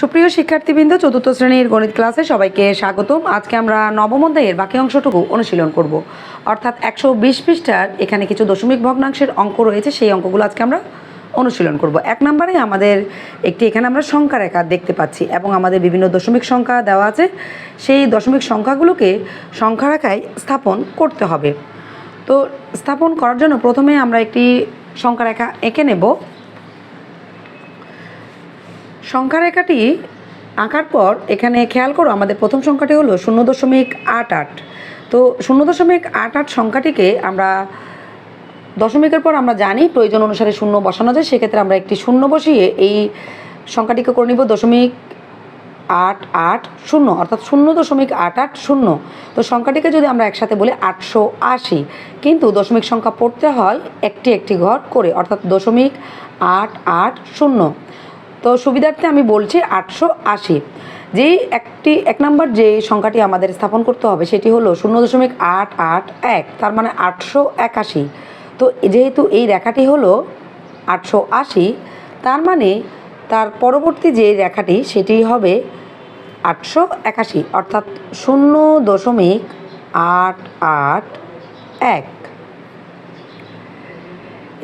সুপ্রিয় শিক্ষার্থীবৃন্দ, চতুর্থ শ্রেণির গণিত ক্লাসে সবাইকে স্বাগতম। আজকে আমরা নবম অধ্যায়ের বাকি অংশটুকু অনুশীলন করব। অর্থাৎ একশো বিশ পৃষ্ঠার এখানে কিছু দশমিক ভগ্নাংশের অঙ্ক রয়েছে, সেই অঙ্কগুলো আজকে আমরা অনুশীলন করব। এক নম্বরে আমাদের একটি এখানে আমরা সংখ্যা রেখা দেখতে পাচ্ছি এবং আমাদের বিভিন্ন দশমিক সংখ্যা দেওয়া আছে। সেই দশমিক সংখ্যাগুলোকে সংখ্যা রেখায় স্থাপন করতে হবে। তো স্থাপন করার জন্য প্রথমে আমরা একটি সংখ্যা রেখা এঁকে নেব। সংখ্যা রেখাটি আঁকার পর এখানে খেয়াল করো, আমাদের প্রথম সংখ্যাটি হলো শূন্য দশমিক আট আট। তো শূন্য দশমিক আট আট সংখ্যাটিকে আমরা দশমিকের পর আমরা জানি প্রয়োজন অনুসারে শূন্য বসানো যায়, সেক্ষেত্রে আমরা একটি শূন্য বসিয়ে এই সংখ্যাটিকে করে নিব দশমিক আট আট শূন্য, অর্থাৎ শূন্য দশমিক আট আট শূন্য। তো সংখ্যাটিকে যদি আমরা একসাথে বলি আটশো আশি, কিন্তু দশমিক সংখ্যা পড়তে হয় একটি একটি ঘর করে, অর্থাৎ দশমিক আট আট শূন্য। তো সুবিধার্থে আমি বলছি আটশো আশি। যেই একটি, এক নম্বর যে সংখ্যাটি আমাদের স্থাপন করতে হবে সেটি হলো শূন্য দশমিক আট আট এক, তার মানে আটশো একাশি। তো যেহেতু এই রেখাটি হলো আটশো আশি, তার মানে তার পরবর্তী যে রেখাটি সেটি হবে আটশো একাশি, অর্থাৎ শূন্য দশমিক আট আট এক।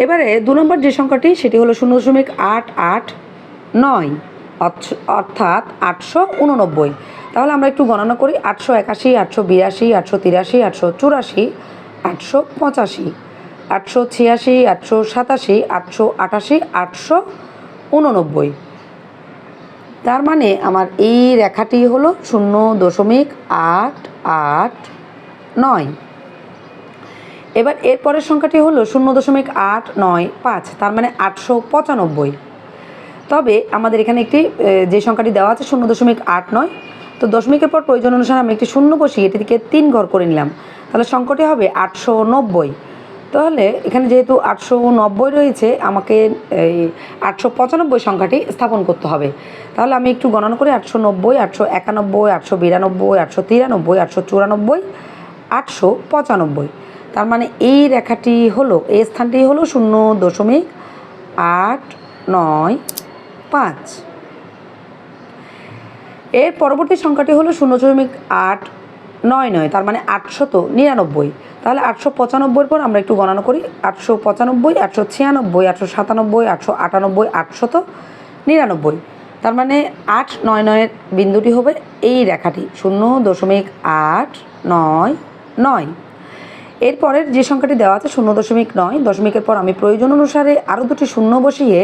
এবারে দু নম্বর যে সংখ্যাটি, সেটি হলো শূন্য দশমিক আট আট নয় অর্থ- অর্থাৎ আটশো উননব্বই। তাহলে আমরা একটু গণনা করি, আটশো একাশি, আটশো বিরাশি, আটশো তিরাশি, আটশো চুরাশি, আটশো পঁচাশি, আটশো ছিয়াশি, আটশো সাতাশি, আটশো আটাশি, আটশো উননব্বই। তার মানে আমার এই রেখাটি হলো শূন্য দশমিক আট আট নয়। এবার এরপরের সংখ্যাটি হলো শূন্য দশমিক আট নয় পাঁচ, তার মানে আটশো পঁচানব্বই। তবে আমাদের এখানে একটি যে সংখ্যাটি দেওয়া আছে শূন্য দশমিক আট নয়, তো দশমিকের পর প্রয়োজন অনুসারে আমি একটি শূন্য বসিয়ে এটিকে তিন ঘর করে নিলাম। তাহলে সংখ্যাটি হবে আটশো নব্বই। তাহলে এখানে যেহেতু আটশো নব্বই রয়েছে, আমাকে, এই আটশো পঁচানব্বই সংখ্যাটি স্থাপন করতে হবে। তাহলে আমি একটু গণনা করি, আটশো নব্বই, আটশো একানব্বই, আটশো বিরানব্বই, আটশো তিরানব্বই, আটশো চুরানব্বই, আটশো পঁচানব্বই। তার মানে এই রেখাটি হলো, এই স্থানটি হলো শূন্য দশমিক আট নয় পাঁচ। এর পরবর্তী সংখ্যাটি হলো শূন্য দশমিক আট নয় নয়, তার মানে আটশত নিরানব্বই। তাহলে আটশো পঁচানব্বইয়ের পর আমরা একটু গণনা করি। আটশো পঁচানব্বই, আটশো ছিয়ানব্বই, আটশো সাতানব্বই, আটশো আটানব্বই, আটশত নিরানব্বই। তার মানে আট নয় নয়ের বিন্দুটি হবে এই রেখাটি, শূন্য দশমিক আট নয় নয়। এরপরের যে সংখ্যাটি দেওয়া আছে শূন্য দশমিক নয়, দশমিকের পর আমি প্রয়োজন অনুসারে আরও দুটি শূন্য বসিয়ে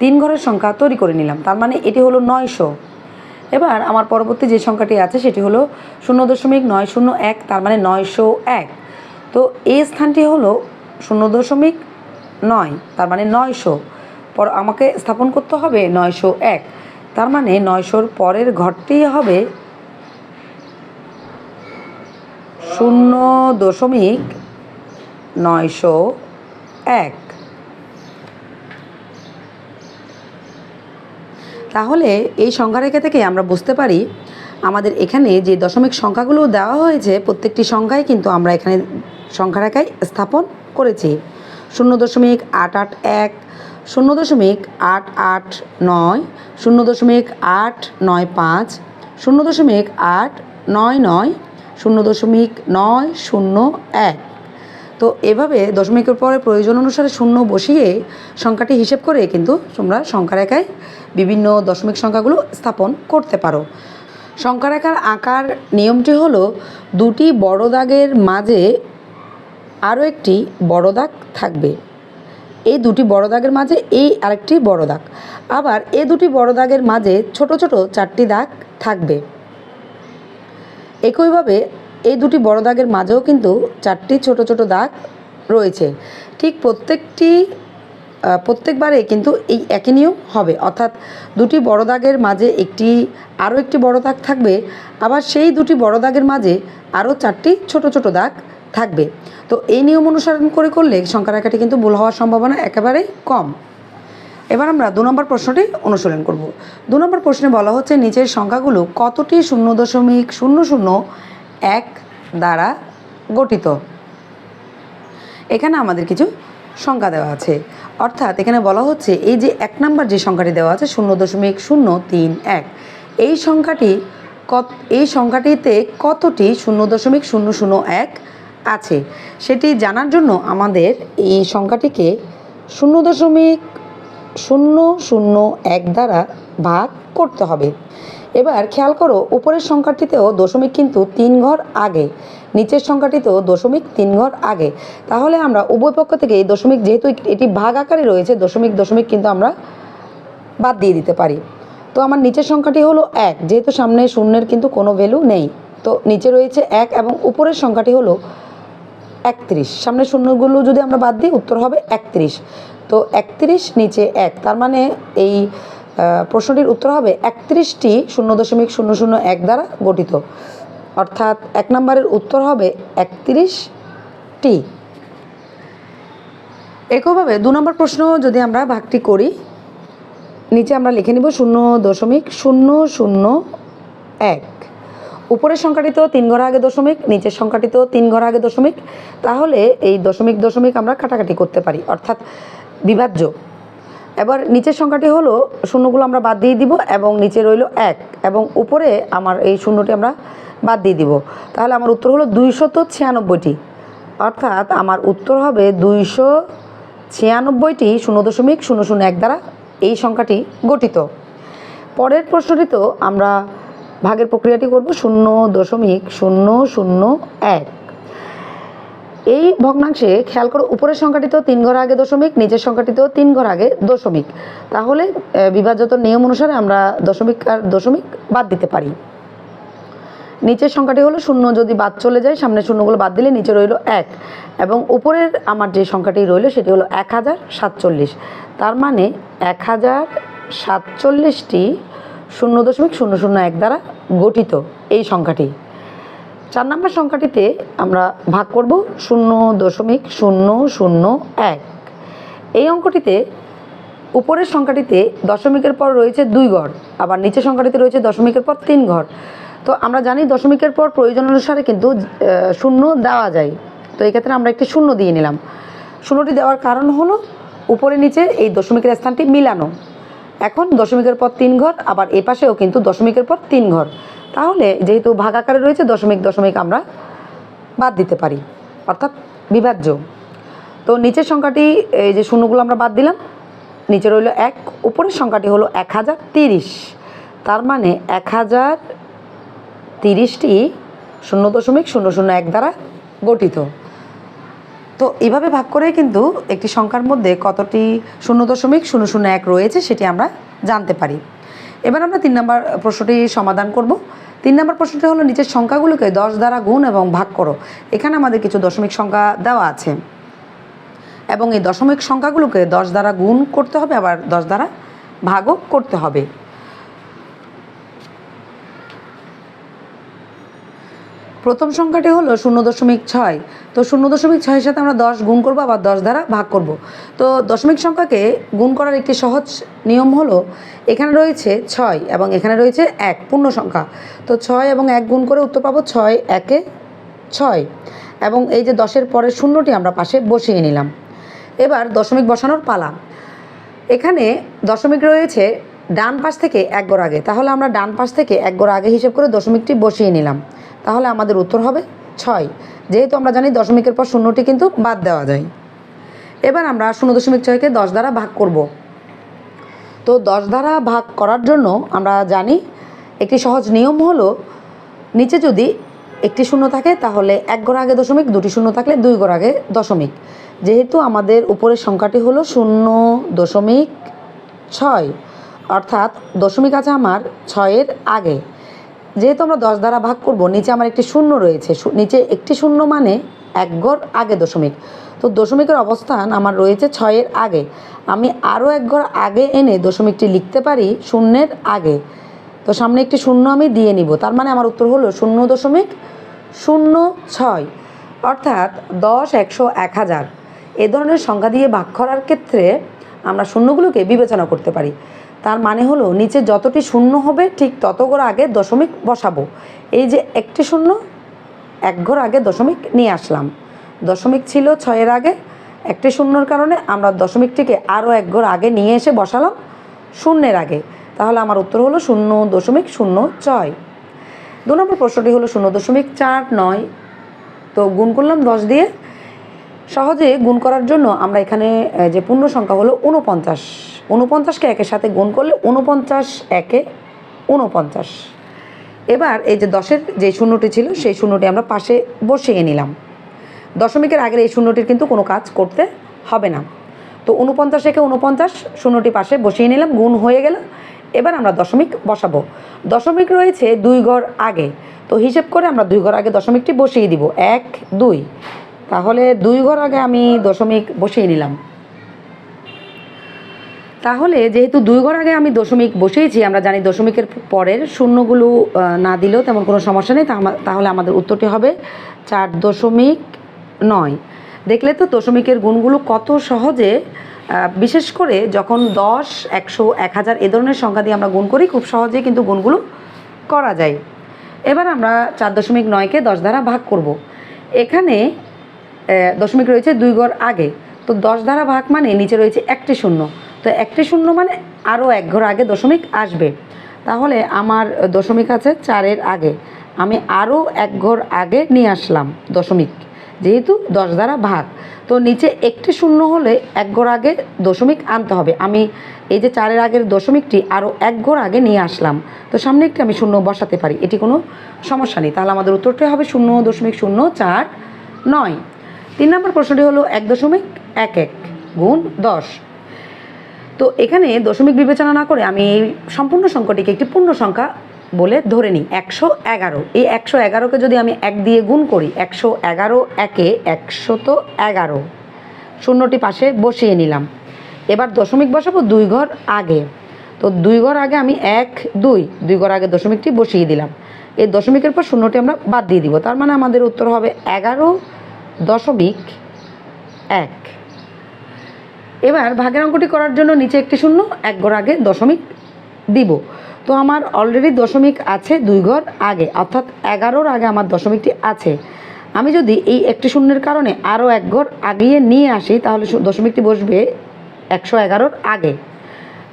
তিন ঘরের সংখ্যা তৈরি করে নিলাম। তার মানে এটি হলো নয়শো। এবার আমার পরবর্তী যে সংখ্যাটি আছে, সেটি হলো শূন্য দশমিক নয় শূন্য এক, তার মানে নয়শো এক। তো এই স্থানটি হলো শূন্য দশমিক নয়, তার মানে নয়শো। পর আমাকে স্থাপন করতে হবে নয়শো এক। তার মানে নয়শোর পরের ঘরটি হবে শূন্য দশমিক নয়শো এক। তাহলে এই সংখ্যা রেখা থেকে আমরা বুঝতে পারি আমাদের এখানে যে দশমিক সংখ্যাগুলো দেওয়া হয়েছে, প্রত্যেকটি সংখ্যায় কিন্তু আমরা এখানে সংখ্যারেখায় স্থাপন করেছি। শূন্য দশমিক আট আট এক, শূন্য দশমিক আট আট নয়, শূন্য দশমিক আট নয় পাঁচ, শূন্য দশমিক আট নয় নয়, শূন্য দশমিক নয় শূন্য এক। তো এভাবে দশমিকের পরে প্রয়োজন অনুসারে শূন্য বসিয়ে সংখ্যাটি হিসেব করে কিন্তু তোমরা সংখ্যা রেখায় বিভিন্ন দশমিক সংখ্যাগুলো স্থাপন করতে পারো। সংখ্যা রেখার আঁকার নিয়মটি হলো দুটি বড় দাগের মাঝে আরও একটি বড় দাগ থাকবে। এই দুটি বড় দাগের মাঝে এই আরেকটি বড় দাগ। আবার এই দুটি বড় দাগের মাঝে ছোট ছোট চারটি দাগ থাকবে। একইভাবে দুটি বড় দাগের মাঝেও কিন্তু চারটি ছোট ছোট দাগ রয়েছে। ঠিক প্রত্যেকটি প্রত্যেকবারে কিন্তু এই একই নিয়ম হবে। অর্থাৎ দুটি বড় দাগের মাঝে একটি, আরও একটি বড় দাগ থাকবে, আবার সেই দুটি বড় দাগের মাঝে আরও চারটি ছোট ছোট দাগ থাকবে। তো এই নিয়ম অনুসরণ করে করলে সংখ্যা রেখাটি কিন্তু ভুল হওয়ার সম্ভাবনা একেবারেই কম। এবার আমরা দু নম্বর প্রশ্নটি অনুশীলন করব। দু নম্বর প্রশ্নে বলা হচ্ছে, নিচের সংখ্যাগুলো কতটি শূন্য দশমিক শূন্য শূন্য এক দ্বারা গঠিত। এখানে আমাদের কিছু সংখ্যা দেওয়া আছে। অর্থাৎ এখানে বলা হচ্ছে, এই যে এক নাম্বার যে সংখ্যাটি দেওয়া আছে, শূন্য দশমিক শূন্য তিন এক। এই সংখ্যাটি কত, এই সংখ্যাটিতে কতটি শূন্য দশমিক শূন্য শূন্য এক আছে? সেটি জানার জন্য আমাদের এই সংখ্যাটিকে শূন্য দশমিক শূন্য শূন্য এক দ্বারা ভাগ করতে হবে। এবার খেয়াল করো, উপরের সংখ্যাটিতেও দশমিক কিন্তু তিন ঘর আগে, নিচের সংখ্যাটিতেও দশমিক তিন ঘর আগে। তাহলে আমরা উভয় পক্ষ থেকে এই দশমিক যেহেতু এটি ভাগ আকারে রয়েছে, দশমিক দশমিক কিন্তু আমরা বাদ দিয়ে দিতে পারি। তো আমার নিচের সংখ্যাটি হলো এক, যেহেতু সামনে শূন্যের কিন্তু কোনো ভ্যালু নেই। তো নিচে রয়েছে এক এবং উপরের সংখ্যাটি হলো একত্রিশ। সামনে শূন্যগুলো যদি আমরা বাদ দিই, উত্তর হবে একত্রিশ। তো একত্রিশ, নিচে এক, তার মানে এই প্রশ্নটির উত্তর হবে একত্রিশটি শূন্য দশমিক শূন্য শূন্য এক দ্বারা গঠিত। অর্থাৎ এক নম্বরের উত্তর হবে একত্রিশটি। একইভাবে দু নম্বর প্রশ্ন যদি আমরা ভাগটি করি, নিচে আমরা লিখে নিব শূন্য দশমিক শূন্য শূন্য এক। উপরের সংখ্যাটিতেও তিন ঘর আগে দশমিক, নিচের সংখ্যাটিতেও তিন ঘর আগে দশমিক। তাহলে এই দশমিক দশমিক আমরা কাটাকাটি করতে পারি। অর্থাৎ বিভাজ্য। এবার নিচের সংখ্যাটি হলো শূন্যগুলো আমরা বাদ দিয়ে দিব এবং নিচে রইল এক এবং উপরে আমার এই শূন্যটি আমরা বাদ দিয়ে দিব। তাহলে আমার উত্তর হলো দুইশত ছিয়ানব্বইটি। অর্থাৎ আমার উত্তর হবে দুইশো ছিয়ানব্বইটি শূন্য দশমিক শূন্য শূন্য এক দ্বারা এই সংখ্যাটি গঠিত। পরের প্রশ্নটিতেও আমরা ভাগের প্রক্রিয়াটি করব শূন্য দশমিক শূন্য শূন্য এক। এই ভগ্নাংশে খেয়াল করো, উপরের সংখ্যাটিতেও তিন ঘর আগে দশমিক, নিচের সংখ্যাটিতেও তিন ঘর আগে দশমিক। তাহলে বিভাজ্যত নিয়ম অনুসারে আমরা দশমিক আর দশমিক বাদ দিতে পারি। নিচের সংখ্যাটি হলো শূন্য, যদি বাদ চলে যায়, সামনে শূন্যগুলো বাদ দিলে নিচে রইল এক। এবং উপরের আমার যে সংখ্যাটি রইল, সেটি হলো এক হাজার সাতচল্লিশ। তার মানে এক হাজার সাতচল্লিশটি শূন্য দশমিক শূন্য শূন্য এক দ্বারা গঠিত এই সংখ্যাটি। চার নম্বর সংখ্যাটিতে আমরা ভাগ করব শূন্য দশমিক শূন্য শূন্য এক। এই অঙ্কটিতে উপরের সংখ্যাটিতে দশমিকের পর রয়েছে দুই ঘর আবার নিচের সংখ্যাটিতে রয়েছে দশমিকের পর তিন ঘর তো আমরা জানি দশমিকের পর প্রয়োজন অনুসারে কিন্তু শূন্য দেওয়া যায়। তো এই ক্ষেত্রে আমরা একটি শূন্য দিয়ে নিলাম। শূন্যটি দেওয়ার কারণ হলো, উপরে নিচে এই দশমিকের স্থানটি মিলানো। এখন দশমিকের পর তিন ঘর, আবার এ পাশেও কিন্তু দশমিকের পর তিন ঘর। তাহলে যেহেতু ভাগ আকারে রয়েছে, দশমিক দশমিক আমরা বাদ দিতে পারি, অর্থাৎ বিভাজ্য। তো নিচের সংখ্যাটি, এই যে শূন্যগুলো আমরা বাদ দিলাম, নিচে রইল এক, উপরের সংখ্যাটি হলো এক হাজার তিরিশ। তার মানে এক হাজার তিরিশটি শূন্য দশমিক শূন্য শূন্য এক দ্বারা গঠিত। তো এভাবে ভাগ করে কিন্তু একটি সংখ্যার মধ্যে কতটি শূন্য দশমিক শূন্য শূন্য এক রয়েছে সেটি আমরা জানতে পারি। এবার আমরা তিন নম্বর প্রশ্নটি সমাধান করব। তিন নম্বর প্রশ্নটি হলো, নিচের সংখ্যাগুলোকে দশ দ্বারা গুণ এবং ভাগ করো। এখানে আমাদের কিছু দশমিক সংখ্যা দেওয়া আছে। এবং এই দশমিক সংখ্যাগুলোকে দশ দ্বারা গুণ করতে হবে, আবার দশ দ্বারা ভাগও করতে হবে। প্রথম সংখ্যাটি হলো শূন্য দশমিক ছয়। তো শূন্য দশমিক ছয়ের সাথে আমরা দশ গুণ করব, আবার দশ দ্বারা ভাগ করব। তো দশমিক সংখ্যাকে গুণ করার একটি সহজ নিয়ম হলো, এখানে রয়েছে ছয় এবং এখানে রয়েছে এক পূর্ণ সংখ্যা। তো ছয় এবং এক গুণ করে উত্তর পাবো ছয় একে ছয় এবং এই যে দশের পরের শূন্যটি আমরা পাশে বসিয়ে নিলাম। এবার দশমিক বসানোর পালা। এখানে দশমিক রয়েছে ডান পাশ থেকে এক গড় আগে। তাহলে আমরা ডান পাশ থেকে এক গড় আগে হিসেব করে দশমিকটি বসিয়ে নিলাম। তাহলে আমাদের উত্তর হবে ছয়। যেহেতু আমরা জানি দশমিকের পর শূন্যটি কিন্তু বাদ দেওয়া যায়। এবার আমরা শূন্য দশমিক ছয়কে দশ দ্বারা ভাগ করব। তো দশ দ্বারা ভাগ করার জন্য আমরা জানি একটি সহজ নিয়ম হলো, নিচে যদি একটি শূন্য থাকে তাহলে এক গড় আগে দশমিক, দুটি শূন্য থাকলে দুই গড় আগে দশমিক। যেহেতু আমাদের উপরের সংখ্যাটি হলো শূন্য দশমিক ছয়, অর্থাৎ দশমিক আছে আমার ছয়ের আগে। যেহেতু আমরা দশ দ্বারা ভাগ করব, নিচে আমার একটি শূন্য রয়েছে। নিচে একটি শূন্য মানে এক ঘর আগে দশমিক। তো দশমিকের অবস্থান আমার রয়েছে ছয়ের আগে। আমি আরও এক ঘর আগে এনে দশমিকটি লিখতে পারি শূন্যের আগে। তো সামনে একটি শূন্য আমি দিয়ে নিব। তার মানে আমার উত্তর হলো শূন্য দশমিক শূন্য ছয়। অর্থাৎ দশ, একশো, এক হাজার। এ ধরনের সংখ্যা দিয়ে ভাগ করার ক্ষেত্রে আমরা শূন্যগুলোকে বিবেচনা করতে পারি। তার মানে হলো নিচে যতটি শূন্য হবে, ঠিক তত ঘর আগে দশমিক বসাবো। এই যে একটি শূন্য, এক ঘর আগে দশমিক নিয়ে আসলাম। দশমিক ছিল ছয়ের আগে, একটি শূন্যর কারণে আমরা দশমিকটিকে আরও এক ঘর আগে নিয়ে এসে বসালাম শূন্যের আগে। তাহলে আমার উত্তর হলো শূন্য দশমিক শূন্য ছয়। দু নম্বর প্রশ্নটি হলো শূন্য দশমিক চার নয়। তো গুণ করলাম দশ দিয়ে। সহজে গুণ করার জন্য আমরা এখানে যে পূর্ণ সংখ্যা হলো উনপঞ্চাশ উনপঞ্চাশকে একের সাথে গুণ করলে উনপঞ্চাশ একে উনপঞ্চাশ এবার এই যে দশের যে শূন্যটি ছিল, সেই শূন্যটি আমরা পাশে বসিয়ে নিলাম। দশমিকের আগের এই শূন্যটির কিন্তু কোনো কাজ করতে হবে না। তো উনপঞ্চাশ একে উনপঞ্চাশ শূন্যটি পাশে বসিয়ে নিলাম, গুণ হয়ে গেল। এবার আমরা দশমিক বসাবো। দশমিক রয়েছে দুই ঘর আগে। তো হিসেব করে আমরা দুই ঘর আগে দশমিকটি বসিয়ে দিব। এক, দুই। তাহলে দুই ঘর আগে আমি দশমিক বসিয়ে নিলাম। তাহলে যেহেতু দুই ঘর আগে আমি দশমিক বসিয়েছি, আমরা জানি দশমিকের পরের শূন্যগুলো না দিলেও তেমন কোনো সমস্যা নেই তাহলে আমাদের উত্তরটি হবে চার দশমিক নয়। দেখলে তো দশমিকের গুণগুলো কত সহজে বিশেষ করে যখন দশ, একশো, এক হাজার এ ধরনের সংখ্যা দিয়ে আমরা গুণ করি, খুব সহজে কিন্তু গুণগুলো করা যায়। এবার আমরা চার দশমিক নয়কে দশ দ্বারা ভাগ করব। এখানে দশমিক রয়েছে দুই ঘর আগে, তো দশ দ্বারা ভাগ মানে নিচে রয়েছে একটি শূন্য। তো একটি শূন্য মানে আরও এক ঘর আগে দশমিক আসবে। তাহলে আমার দশমিক আছে চারের আগে। আমি আরও এক ঘর আগে নিয়ে আসলাম দশমিক, যেহেতু দশ দ্বারা ভাগ। তো নিচে একটি শূন্য হলে এক ঘর আগে দশমিক আনতে হবে। আমি এই যে চারের আগের দশমিকটি আরও এক ঘর আগে নিয়ে আসলাম। তো সামনে একটি আমি শূন্য বসাতে পারি, এটি কোনো সমস্যা নেই। তাহলে আমাদের উত্তরটি হবে শূন্য দশমিক শূন্য চার নয়। তিন নম্বর প্রশ্নটি হলো এক দশমিক এক এক গুণ দশ। তো এখানে দশমিক বিবেচনা না করে আমি এই সম্পূর্ণ সংখ্যাটিকে একটি পূর্ণ সংখ্যা বলে ধরে নিই, একশো এগারো। এই একশো এগারোকে যদি আমি এক দিয়ে গুণ করি, একশো এগারো একে একশত এগারো। শূন্যটি পাশে বসিয়ে নিলাম। এবার দশমিক বসাবো দুই ঘর আগে। তো দুই ঘর আগে আমি এক, দুই দুই ঘর আগে দশমিকটি বসিয়ে দিলাম। এই দশমিকের পর শূন্যটি আমরা বাদ দিয়ে দিব। তার মানে আমাদের উত্তর হবে এগারো দশমিক এক। এবার ভাগের অঙ্কটি করার জন্য নিচে একটি শূন্য, এক ঘর আগে দশমিক দিব। তো আমার অলরেডি দশমিক আছে দুই ঘর আগে, অর্থাৎ এগারোর আগে আমার দশমিকটি আছে। আমি যদি এই একটি শূন্যের কারণে আরও এক ঘর আগিয়ে নিয়ে আসি, তাহলে দশমিকটি বসবে একশো এগারোর আগে।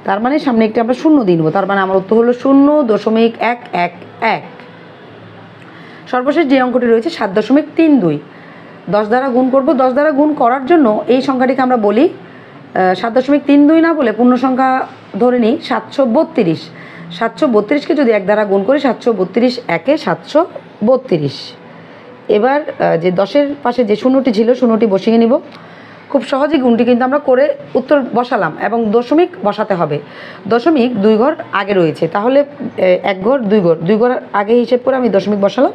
তার মানে সামনে একটি আমরা শূন্য দিয়ে নেব। তার মানে আমার উত্তর হলো শূন্য দশমিক এক এক এক। সর্বশেষ যে অঙ্কটি রয়েছে, সাত দশমিক তিন দুই। দশ দ্বারা গুণ করব। দশ দ্বারা গুণ করার জন্য এই সংখ্যাটিকে আমরা বলি সাত দশমিক তিন দুই না বলে পূর্ণ সংখ্যা ধরে নিই, সাতশো বত্রিশ। সাতশো বত্রিশকে যদি এক দ্বারা গুণ করি, সাতশো বত্রিশ একে সাতশো বত্রিশ। এবার যে দশের পাশে যে শূন্যটি ছিল, শূন্যটি বসিয়ে নিব। খুব সহজে গুণটি কিন্তু আমরা করে উত্তর বসালাম এবং দশমিক বসাতে হবে। দশমিক দুই ঘর আগে রয়েছে, তাহলে এক ঘর, দুই ঘর। দুই ঘর আগে হিসেব করে আমি দশমিক বসালাম,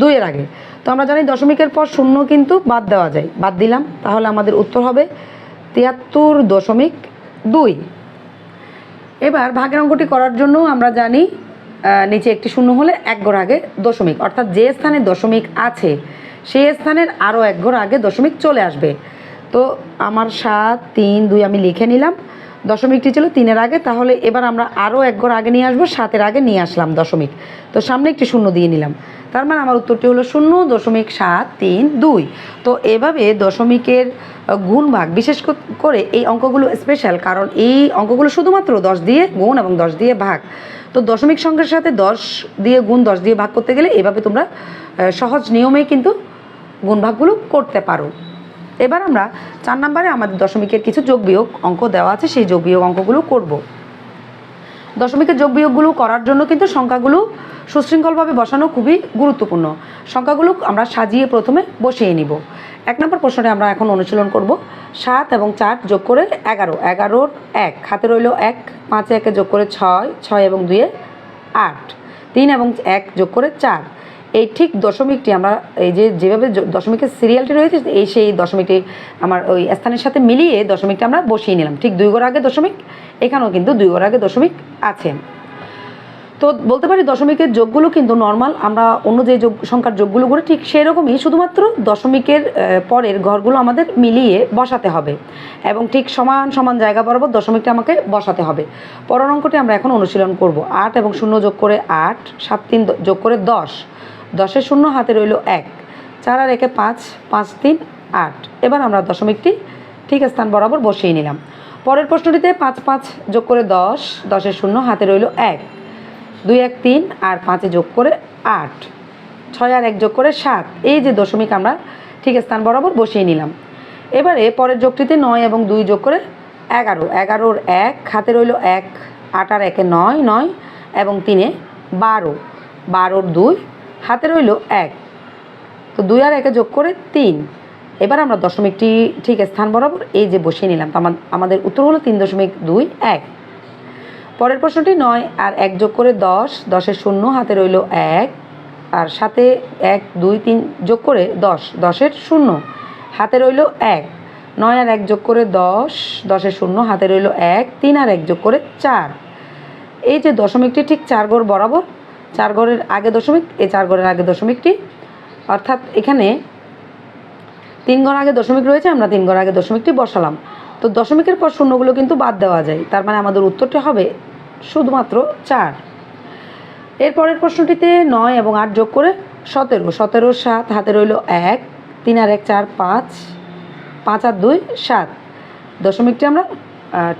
দুইয়ের আগে। তো আমরা জানি দশমিকের পর শূন্য কিন্তু বাদ দেওয়া যায়, বাদ দিলাম, তাহলে আমাদের উত্তর হবে তিয়াত্তর দশমিক দুই। এবার ভাগের অঙ্কটি করার জন্য আমরা জানি নিচে একটি শূন্য হলে এক ঘর আগে দশমিক, অর্থাৎ যে স্থানে দশমিক আছে, সেই স্থানের আরও এক ঘর আগে দশমিক চলে আসবে। তো আমার সাত, তিন, দুই আমি লিখে নিলাম। দশমিকটি ছিল তিনের আগে, তাহলে এবার আমরা আরও এক ঘর আগে নিয়ে আসব, সাতের আগে নিয়ে আসলাম দশমিক। তো সামনে একটি শূন্য দিয়ে নিলাম। তার মানে আমার উত্তরটি হলো শূন্য দশমিক সাত তিন দুই। তো এভাবে দশমিকের আহ, গুণ ভাগ বিশেষ করে এই অঙ্কগুলো স্পেশাল কারণ এই অঙ্কগুলো শুধুমাত্র দশ দিয়ে গুণ এবং দশ দিয়ে ভাগ। তো দশমিক সংখ্যার সাথে দশ দিয়ে গুণ দশ দিয়ে ভাগ করতে গেলে এভাবে তোমরা সহজ নিয়মে কিন্তু গুণ ভাগগুলো করতে পারো। এবার আমরা চার নম্বরে আমাদের দশমিকের কিছু যোগ বিয়োগ অঙ্ক দেওয়া আছে সেই যোগ বিয়োগ অঙ্কগুলো করব। দশমিকের যোগ বিয়োগগুলো করার জন্য কিন্তু সংখ্যাগুলো সুশৃঙ্খলভাবে বসানো খুবই গুরুত্বপূর্ণ। সংখ্যাগুলো আমরা সাজিয়ে প্রথমে বসিয়ে নিব। এক নম্বর প্রশ্নটি আমরা এখন অনুশীলন করব। সাত এবং চার যোগ করে এগারো। এগারোর এক, হাতে রইল এক, পাঁচে একে যোগ করে ছয় ছয় এবং দুয়ে আট। তিন এবং এক যোগ করে চার। এই ঠিক দশমিকটি আমরা এই যে যেভাবে দশমিকের সিরিয়ালটি রয়েছে, এই সেই দশমিকটি আমার ওই স্থানের সাথে মিলিয়ে দশমিকটা আমরা বসিয়ে নিলাম। ঠিক দুই ঘর আগে দশমিক, এখানেও কিন্তু দুই ঘর আগে দশমিক আছে। তো বলতে পারি দশমিকের যোগগুলো কিন্তু নর্মাল আমরা অন্য যে যোগ, সংখ্যার যোগগুলো করে, ঠিক সেরকমই শুধুমাত্র দশমিকের পরের ঘরগুলো আমাদের মিলিয়ে বসাতে হবে। এবং ঠিক সমান সমান জায়গা বরাবর দশমিকটা আমাকে বসাতে হবে। পরের অঙ্কটি আমরা এখন অনুশীলন করব। আট এবং শূন্য যোগ করে আট, সাত তিন যোগ করে দশ। দশের শূন্য, হাতে রইল এক। চার আর একে পাঁচ পাঁচ তিন, আট। এবার আমরা দশমিকটি ঠিক স্থান বরাবর বসিয়ে নিলাম। পরের প্রশ্নটিতে পাঁচ পাঁচ যোগ করে দশ, দশের শূন্য, হাতে রইল এক। দুই, এক, তিন আর পাঁচে যোগ করে আট। ছয় আর এক যোগ করে সাত। এই যে দশমিক আমরা ঠিক স্থান বরাবর বসিয়ে নিলাম। এবারে পরের যোগটিতে নয় এবং দুই যোগ করে এগারো। এগারোর এক, হাতে রইল এক। আট আর একে নয় নয় এবং তিনে বারো। বারোর দুই হাতে রইল এক। তো দুই আর একে যোগ করে তিন। এবার আমরা দশমিকটি ঠিক স্থান বরাবর এই যে বসিয়ে নিলাম তো আমাদের উত্তর হলো তিন দশমিক দুই এক। পরের প্রশ্নটি নয় আর এক যোগ করে দশ, দশের শূন্য, হাতে রইল এক। আর সাথে এক, দুই, তিন যোগ করে দশ, দশের শূন্য, হাতে রইল এক। নয় আর এক যোগ করে দশ, দশের শূন্য, হাতে রইল এক। তিন আর এক যোগ করে চার। এই যে দশমিকটি ঠিক চার গড় বরাবর চার গড়ের আগে দশমিক, এই চার গড়ের আগে দশমিকটি। অর্থাৎ এখানে তিন গড় আগে দশমিক রয়েছে, আমরা তিন গড় আগে দশমিকটি বসালাম। তো দশমিকের পর শূন্যগুলো কিন্তু বাদ দেওয়া যায়, তার মানে আমাদের উত্তরটি হবে শুধুমাত্র চার। এর পরের প্রশ্নটিতে নয় এবং আট যোগ করে সতেরো সতেরো সাত, হাতে রইল এক, তিন আর এক চার পাঁচ পাঁচ আর দুই সাত। দশমিকটি আমরা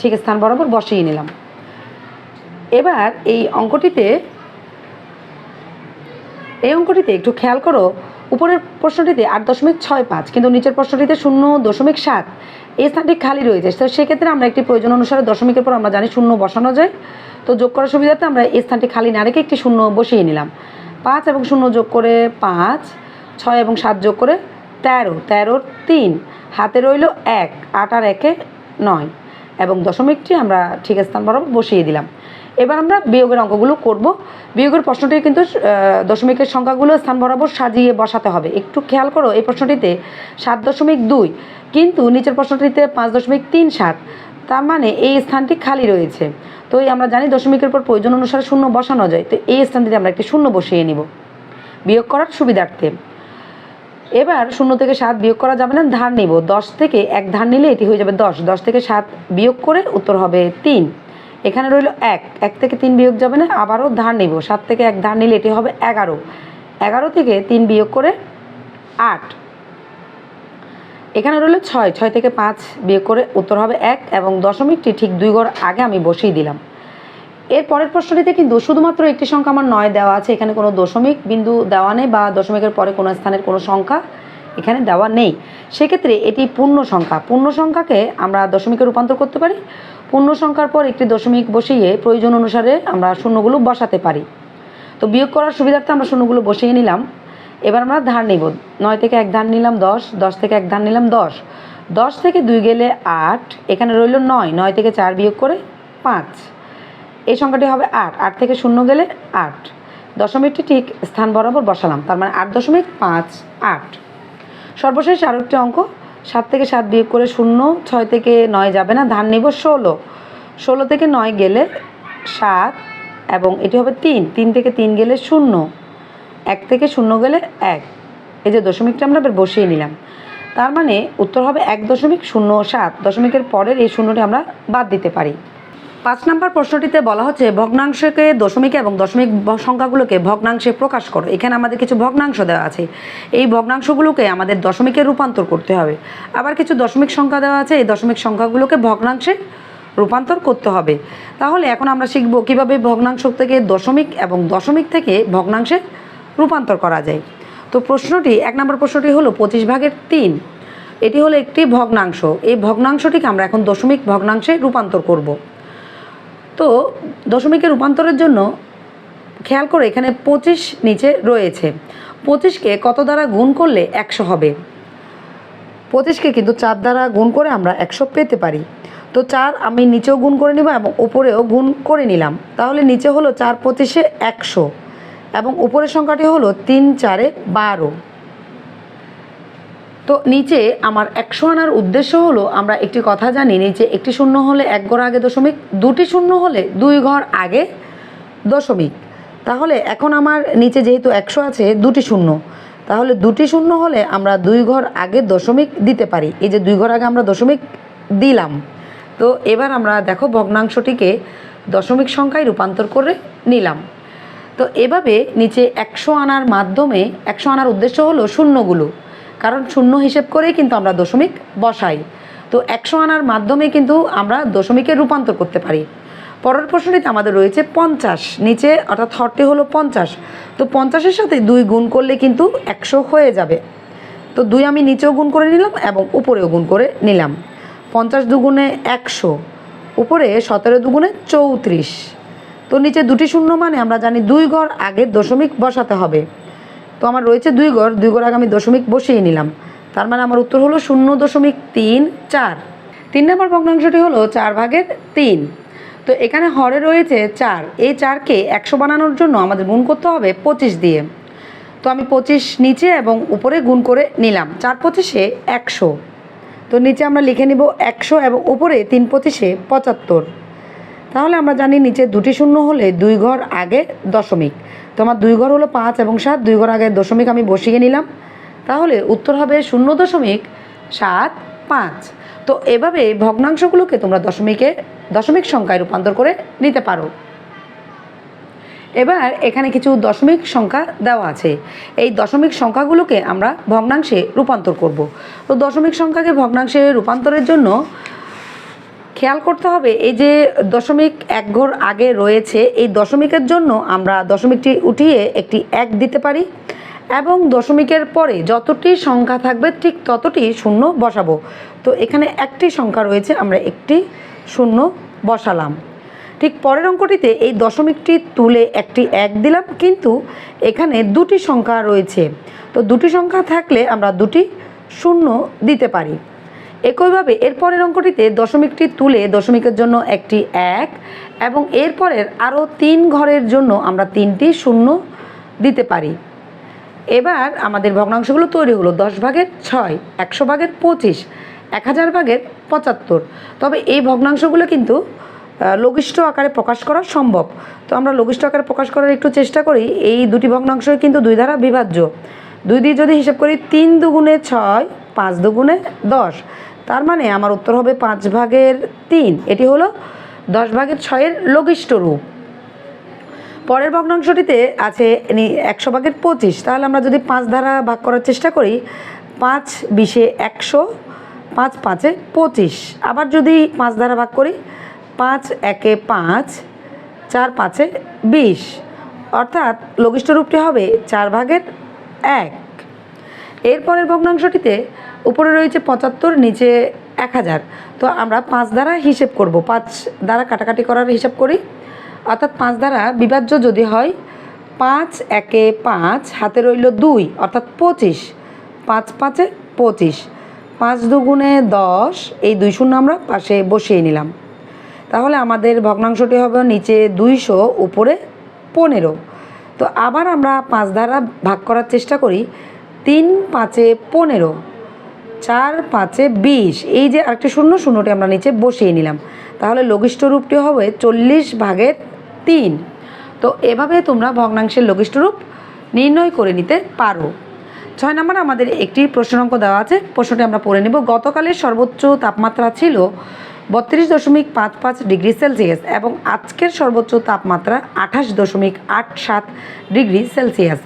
ঠিক স্থান বরাবর বসিয়ে নিলাম। এবার এই অঙ্কটিতে এই অঙ্কটিতে একটু খেয়াল করো, উপরের প্রশ্নটিতে আট দশমিক ছয় পাঁচ, কিন্তু নিচের প্রশ্নটিতে শূন্য দশমিক সাত, এই স্থানটি খালি রয়েছে। তো সেক্ষেত্রে আমরা একটি প্রয়োজন অনুসারে দশমিকের পর আমরা জানি শূন্য বসানো যায়। তো যোগ করার সুবিধাতে আমরা এই স্থানটি খালি না রেখে একটি শূন্য বসিয়ে নিলাম। পাঁচ এবং শূন্য যোগ করে পাঁচ, ছয় এবং সাত যোগ করে তেরো, তেরোর তিন, হাতে রইল এক, আট আর একে নয়, এবং দশমিকটি আমরা ঠিক স্থান বরাবর বসিয়ে দিলাম। এবার আমরা বিয়োগের অঙ্কগুলো করব। বিয়োগের প্রশ্নটি কিন্তু দশমিকের সংখ্যাগুলো স্থান বরাবর সাজিয়ে বসাতে হবে। একটু খেয়াল করো, এই প্রশ্নটিতে সাত দশমিক দুই, কিন্তু নিচের প্রশ্নটিতে পাঁচ দশমিক তিন সাত, তার মানে এই স্থানটি খালি রয়েছে। তো আমরা জানি দশমিকের পর প্রয়োজন অনুসারে শূন্য বসানো যায়, তো এই স্থানটিতে আমরা একটি শূন্য বসিয়ে নিব। বিয়োগ করার সুবিধার্থে। এবার শূন্য থেকে সাত বিয়োগ করা যাবে না, ধার নিব। দশ থেকে এক ধার নিলে এটি হয়ে যাবে দশ। দশ থেকে সাত বিয়োগ করে উত্তর হবে তিন। এখানে রইল এক। এক থেকে তিন বিয়োগ যাবে না, আবারও ধার নেব। সাত থেকে এক ধার নিলে এটি হবে এগারো। এগারো থেকে তিন বিয়োগ করে আট। এখানে রইল ছয়। ছয় থেকে পাঁচ বিয়োগ করে উত্তর হবে এক এবং দশমিকটি ঠিক দুই গড় আগে আমি বসিয়ে দিলাম। এর পরের প্রশ্নটিতে কিন্তু শুধুমাত্র একটি সংখ্যা আমার নয় দেওয়া আছে। এখানে কোনো দশমিক বিন্দু দেওয়া নেই বা দশমিকের পরে কোনো স্থানের কোনো সংখ্যা এখানে দেওয়া নেই। সেক্ষেত্রে এটি পূর্ণ সংখ্যা। পূর্ণ সংখ্যাকে আমরা দশমিকে রূপান্তর করতে পারি। পূর্ণ সংখ্যার পর একটি দশমিক বসিয়ে প্রয়োজন অনুসারে আমরা শূন্যগুলো বসাতে পারি। তো বিয়োগ করার সুবিধার্থে আমরা শূন্যগুলো বসিয়ে নিলাম। এবার আমরা ধার নিব। নয় থেকে এক ধার নিলাম দশ দশ থেকে এক ধার নিলাম দশ। দশ থেকে দুই গেলে আট, এখানে রইল নয় নয় থেকে চার বিয়োগ করে পাঁচ। এই সংখ্যাটি হবে আট আট থেকে শূন্য গেলে আট। দশমিকটি ঠিক স্থান বরাবর বসালাম, তার মানে আট দশমিক পাঁচ আট। সর্বশেষ আরও একটি অঙ্ক সাত থেকে সাত বিয়োগ করে শূন্য, ছয় থেকে নয় যাবে না ধান নেব ষোলো। ষোলো থেকে নয় গেলে সাত এবং এটি হবে তিন তিন থেকে তিন গেলে শূন্য, এক থেকে শূন্য গেলে এক। এই যে দশমিকটা আমরা বসিয়ে নিলাম। তার মানে উত্তর হবে এক দশমিক শূন্য সাত। দশমিকের পরের এই শূন্যটি আমরা বাদ দিতে পারি। পাঁচ নম্বর প্রশ্নটিতে বলা হচ্ছে, ভগ্নাংশকে দশমিক এবং দশমিক সংখ্যাগুলোকে ভগ্নাংশে প্রকাশ করো। এখানে আমাদের কিছু ভগ্নাংশ দেওয়া আছে। এই ভগ্নাংশগুলোকে আমাদের দশমিকে রূপান্তর করতে হবে। আবার কিছু দশমিক সংখ্যা দেওয়া আছে, এই দশমিক সংখ্যাগুলোকে ভগ্নাংশে রূপান্তর করতে হবে। তাহলে এখন আমরা শিখব কীভাবে ভগ্নাংশ থেকে দশমিক এবং দশমিক থেকে ভগ্নাংশে রূপান্তর করা যায়। তো প্রশ্নটি, এক নম্বর প্রশ্নটি হলো পঁচিশ ভাগের তিন। এটি হলো একটি ভগ্নাংশ। এই ভগ্নাংশটিকে আমরা এখন দশমিক ভগ্নাংশে রূপান্তর করব। তো দশমিকের রূপান্তরের জন্য খেয়াল করে এখানে পঁচিশ নিচে রয়েছে। পঁচিশকে কত দ্বারা গুণ করলে একশো হবে? পঁচিশকে কিন্তু চার দ্বারা গুণ করে আমরা একশো পেতে পারি। তো চার আমি নিচেও গুণ করে নিব এবং উপরেও গুণ করে নিলাম। তাহলে নিচে হলো চার পঁচিশে একশো এবং উপরের সংখ্যাটি হলো তিন চারে বারো। তো নিচে আমার একশো আনার উদ্দেশ্য হলো, আমরা একটি কথা জানি, নিচে একটি শূন্য হলে এক ঘর আগে দশমিক, দুটি শূন্য হলে দুই ঘর আগে দশমিক। তাহলে এখন আমার নিচে যেহেতু একশো আছে, দুটি শূন্য। তাহলে দুটি শূন্য হলে আমরা দুই ঘর আগে দশমিক দিতে পারি। এই যে দুই ঘর আগে আমরা দশমিক দিলাম। তো এবার আমরা দেখো ভগ্নাংশটিকে দশমিক সংখ্যায় রূপান্তর করে নিলাম। তো এভাবে নিচে একশো আনার মাধ্যমে, একশো আনার উদ্দেশ্য হলো শূন্যগুলো। কারণ শূন্য হিসেব করেই কিন্তু আমরা দশমিক বসাই। তো একশো আনার মাধ্যমে কিন্তু আমরা দশমিকে রূপান্তর করতে পারি। পরের প্রশ্নটিতে আমাদের রয়েছে পঞ্চাশ। নিচে অর্থাৎ হরটি হলো পঞ্চাশ। তো পঞ্চাশের সাথে দুই গুণ করলে কিন্তু একশো হয়ে যাবে। তো দুই আমি নিচেও গুণ করে নিলাম এবং উপরেও গুণ করে নিলাম। পঞ্চাশ দুগুণে একশো, উপরে সতেরো দুগুণে চৌত্রিশ। তো নিচে দুটি শূন্য মানে আমরা জানি দুই ঘর আগে দশমিক বসাতে হবে। তো আমার রয়েছে দুই ঘর দুই ঘর আগে আমি দশমিক বসিয়ে নিলাম। তার মানে আমার উত্তর হলো শূন্য দশমিক তিন চার। তিন নম্বর ভগ্নাংশটি হলো চার ভাগের তিন। তো এখানে হরে রয়েছে চার। এই চারকে একশো বানানোর জন্য আমাদের গুণ করতে হবে পঁচিশ দিয়ে। তো আমি পঁচিশ নিচে এবং উপরে গুণ করে নিলাম। চার পঁচিশে একশো। তো নিচে আমরা লিখে নিব একশো এবং উপরে তিন পঁচিশে পঁচাত্তর। তাহলে আমরা জানি নিচে দুটি শূন্য হলে দুই ঘর আগে দশমিক। তো আমার দুই ঘর হলো পাঁচ এবং সাত, দুই ঘর আগে দশমিক আমি বসিয়ে নিলাম। তাহলে উত্তর হবে শূন্য দশমিক সাত পাঁচ। তো এভাবে ভগ্নাংশগুলোকে তোমরা দশমিকে, দশমিক সংখ্যায় রূপান্তর করে নিতে পারো। এবার এখানে কিছু দশমিক সংখ্যা দেওয়া আছে। এই দশমিক সংখ্যাগুলোকে আমরা ভগ্নাংশে রূপান্তর করব। তো দশমিক সংখ্যাকে ভগ্নাংশে রূপান্তরের জন্য খেয়াল করতে হবে, এই যে দশমিক এক ঘর আগে রয়েছে, এই দশমিকের জন্য আমরা দশমিকটি উঠিয়ে একটি এক দিতে পারি এবং দশমিকের পরে যতটি সংখ্যা থাকবে ঠিক ততটি শূন্য বসাবো। তো এখানে একটি সংখ্যা রয়েছে, আমরা একটি শূন্য বসালাম। ঠিক পরের অঙ্কটিতে এই দশমিকটি তুলে একটি এক দিলাম, কিন্তু এখানে দুটি সংখ্যা রয়েছে। তো দুটি সংখ্যা থাকলে আমরা দুটি শূন্য দিতে পারি। একইভাবে এর পরের অঙ্কটিতে দশমিকটি তুলে দশমিকের জন্য একটি এক এবং এরপরের আরও তিন ঘরের জন্য আমরা তিনটি শূন্য দিতে পারি। এবার আমাদের ভগ্নাংশগুলো তৈরি হলো দশ ভাগের ছয়, একশো ভাগের পঁচিশ, এক হাজার ভাগের পঁচাত্তর। তবে এই ভগ্নাংশগুলো কিন্তু লঘিষ্ঠ আকারে প্রকাশ করা সম্ভব। তো আমরা লঘিষ্ঠ আকারে প্রকাশ করার একটু চেষ্টা করি। এই দুটি ভগ্নাংশই কিন্তু দুই দ্বারা বিভাজ্য। দুই দিয়ে যদি হিসাব করি তিন দুগুণে ছয়, পাঁচ দুগুণে দশ। তার মানে আমার উত্তর হবে পাঁচ ভাগের তিন। এটি হলো দশ ভাগের ছয়ের লঘিষ্ঠ রূপ। পরের ভগ্নাংশটিতে আছে একশো ভাগের পঁচিশ। তাহলে আমরা যদি পাঁচ ধারা ভাগ করার চেষ্টা করি, পাঁচ বিশে একশো, পাঁচ পাঁচে পঁচিশ। আবার যদি পাঁচ ধারা ভাগ করি, পাঁচ একে পাঁচ, চার পাঁচে বিশ। অর্থাৎ লঘিষ্ঠ রূপটি হবে চার ভাগের এক। এরপরের ভগ্নাংশটিতে উপরে রয়েছে পঁচাত্তর, নিচে এক হাজার। তো আমরা পাঁচ দ্বারা হিসেব করব। পাঁচ দ্বারা কাটাকাটি করার হিসাব করি। অর্থাৎ পাঁচ দ্বারা বিভাজ্য যদি হয়, পাঁচ একে পাঁচ হাতে রইল দুই, অর্থাৎ পঁচিশ। পাঁচ পাঁচে পঁচিশ। পাঁচ দুগুণে দশ, এই দুই শূন্য আমরা পাশে বসিয়ে নিলাম। তাহলে আমাদের ভগ্নাংশটি হবে নিচে দুইশো, উপরে পনেরো। তো আবার আমরা পাঁচ দ্বারা ভাগ করার চেষ্টা করি, তিন পাঁচে পনেরো। চার, পাঁচে বিশ। এই যে আরেকটি শূন্য, শূন্যটি আমরা নিচে বসিয়ে নিলাম। তাহলে লঘিষ্ঠ রূপটি হবে চল্লিশ ভাগের তিন। তো এভাবে তোমরা ভগ্নাংশের লঘিষ্ঠ রূপ নির্ণয় করে নিতে পারো। ছয় নম্বর আমাদের একটি প্রশ্ন অঙ্ক দেওয়া আছে। প্রশ্নটি আমরা পড়ে নেব। গতকালের সর্বোচ্চ তাপমাত্রা ছিল বত্রিশ দশমিক পাঁচ পাঁচ ডিগ্রি সেলসিয়াস এবং আজকের সর্বোচ্চ তাপমাত্রা আঠাশ দশমিক আট সাত ডিগ্রি সেলসিয়াস।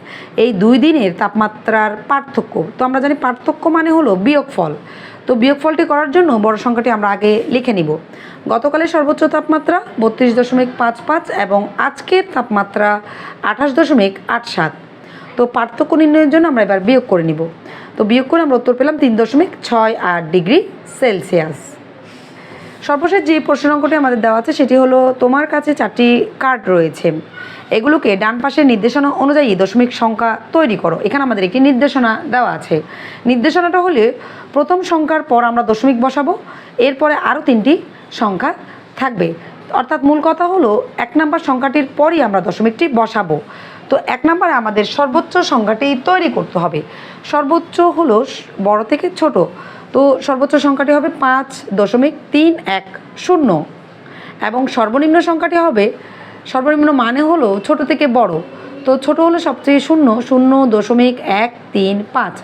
এই দুই দিনের তাপমাত্রার পার্থক্য, তো আমরা জানি পার্থক্য মানে হলো বিয়োগফল। তো বিয়োগফলটি করার জন্য বড় সংখ্যাটি আমরা আগে লিখে নিব। গতকালের সর্বোচ্চ তাপমাত্রা বত্রিশ দশমিক পাঁচ পাঁচ এবং আজকের তাপমাত্রা আঠাশ দশমিক আট সাত। তো পার্থক্য নির্ণয়ের জন্য আমরা এবার বিয়োগ করে নিব। তো বিয়োগ করে আমরা উত্তর পেলাম তিন দশমিক ছয় আট ডিগ্রি সেলসিয়াস। সর্বশেষ যে প্রশ্ন অঙ্কটি আমাদের দেওয়া আছে, সেটি হলো, তোমার কাছে চারটি কার্ড রয়েছে। এগুলোকে ডান পাশের নির্দেশনা অনুযায়ী দশমিক সংখ্যা তৈরি করো। এখানে আমাদের একটি নির্দেশনা দেওয়া আছে। নির্দেশনাটা হলে, প্রথম সংখ্যার পর আমরা দশমিক বসাবো, এরপরে আরও তিনটি সংখ্যা থাকবে। অর্থাৎ মূল কথা হলো, এক নাম্বার সংখ্যাটির পরই আমরা দশমিকটি বসাবো। তো এক নম্বরে আমাদের সর্বোচ্চ সংখ্যাটি তৈরি করতে হবে। সর্বোচ্চ হলো বড় থেকে ছোট। তো সর্বোচ্চ সংখ্যাটি হবে পাঁচ দশমিক তিন এক শূন্য। এবং সর্বনিম্ন সংখ্যাটি হবে, সর্বনিম্ন মানে হলো ছোট থেকে বড়। তো ছোট হলো সবচেয়ে শূন্য শূন্য দশমিক এক তিন পাঁচ।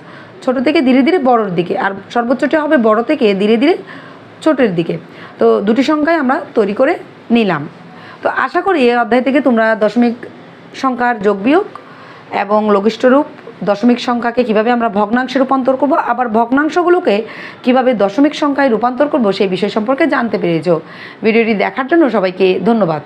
ছোট থেকে ধীরে ধীরে বড়র দিকে, আর সর্বোচ্চটি হবে বড় থেকে ধীরে ধীরে ছোটের দিকে। তো দুটি সংখ্যায় আমরা তৈরি করে নিলাম। তো আশা করি এই অধ্যায় থেকে তোমরা দশমিক সংখ্যার যোগ বিয়োগ এবং লঘিষ্ঠ রূপ দশমিক সংখ্যাকে কীভাবে আমরা ভগ্নাংশে রূপান্তর করব, আবার ভগ্নাংশগুলোকে কীভাবে দশমিক সংখ্যায় রূপান্তর করব, সেই বিষয় সম্পর্কে জানতে পেরেছ। ভিডিওটি দেখার জন্য সবাইকে ধন্যবাদ।